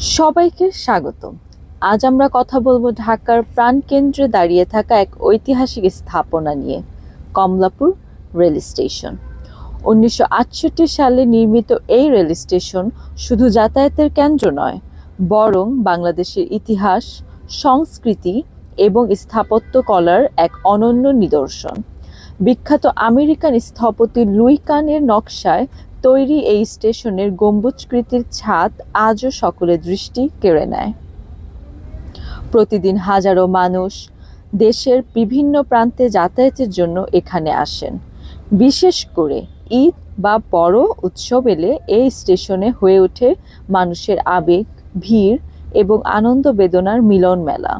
সবাইকে স্বাগত। আজ আমরা কথা বলব ঢাকার প্রাণকেন্দ্রে দাঁড়িয়ে থাকা এক ঐতিহাসিক স্থাপনা নিয়ে, কমলাপুর রেল স্টেশন। উনিশশো আটষট্টি সালে নির্মিত এই রেল স্টেশন শুধু যাতায়াতের কেন্দ্র নয়, বরং বাংলাদেশের ইতিহাস, সংস্কৃতি এবং স্থাপত্য কলার এক অনন্য নিদর্শন। বিখ্যাত আমেরিকান স্থপতি লুই কানের নকশায় তৈরি এই স্টেশনের গম্বুজকৃতির ছাদ আজও সকলের দৃষ্টি কেড়ে নেয়। প্রতিদিন হাজারো মানুষ দেশের বিভিন্ন প্রান্তে যাতায়াতের জন্য এখানে আসেন। বিশেষ করে ঈদ বা বড় উৎসব এলে এই স্টেশনে হয়ে ওঠে মানুষের আবেগ, ভিড় এবং আনন্দ বেদনার মিলন মেলা।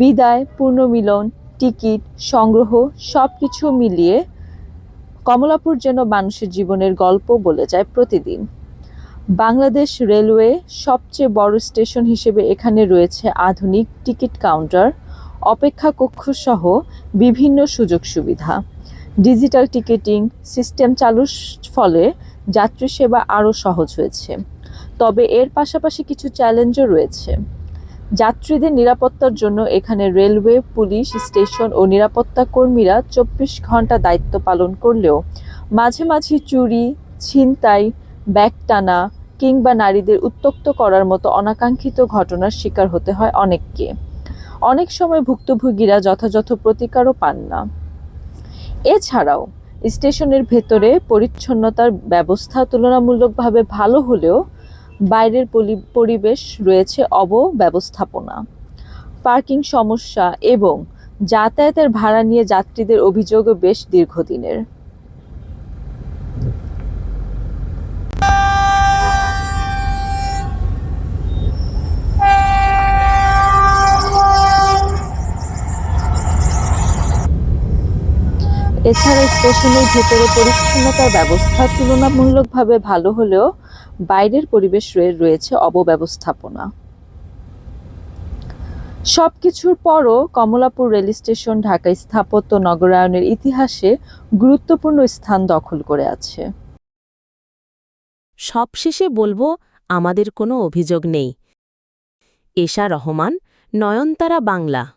বিদায় পুনর্মিলন টিকিট, সংগ্রহ সব কিছু মিলিয়ে কমলাপুর যেন মানুষের জীবনের গল্প বলে যায় প্রতিদিন। বাংলাদেশ রেলওয়ে সবচেয়ে বড় স্টেশন হিসেবে এখানে রয়েছে আধুনিক টিকিট কাউন্টার, অপেক্ষা কক্ষ সহ বিভিন্ন সুযোগ সুবিধা। ডিজিটাল টিকিটিং সিস্টেম চালুর ফলে যাত্রী সেবা আরও সহজ হয়েছে। তবে এর পাশাপাশি কিছু চ্যালেঞ্জও রয়েছে। যাত্রীদের নিরাপত্তার জন্য এখানে রেলওয়ে, পুলিশ স্টেশন ও নিরাপত্তা কর্মীরা চব্বিশ ঘণ্টা দায়িত্ব পালন করলেও মাঝে মাঝে চুরি, ছিনতাই ব্যাগ টানা কিংবা নারীদের উত্তক্ত করার মতো অনাকাঙ্ক্ষিত ঘটনার শিকার হতে হয় অনেককে। অনেক সময় ভুক্তভোগীরা যথাযথ প্রতিকারও পান না। এছাড়াও স্টেশনের ভেতরে পরিচ্ছন্নতার ব্যবস্থা তুলনামূলকভাবে ভালো হলেও বাইরের পরিবেশ রয়েছে অবব্যবস্থাপনা। পার্কিং সমস্যা এবং যাতায়াতের ভাড়া নিয়ে যাত্রীদের অভিযোগও বেশ দীর্ঘদিনের। এছাড়া স্টেশনের ভেতরে পরিচ্ছন্নতার ব্যবস্থা তুলনামূলকভাবে ভালো হলেও বাইরের পরিবেশ রয়ে- রয়েছে অবব্যবস্থাপনা। সবকিছুর পরও কমলাপুর রেল স্টেশন ঢাকায় স্থাপত্য নগরায়নের ইতিহাসে গুরুত্বপূর্ণ স্থান দখল করে আছে। সবশেষে বলব, আমাদের কোনো অভিযোগ নেই। এশা রহমান, নয়নতারা বাংলা।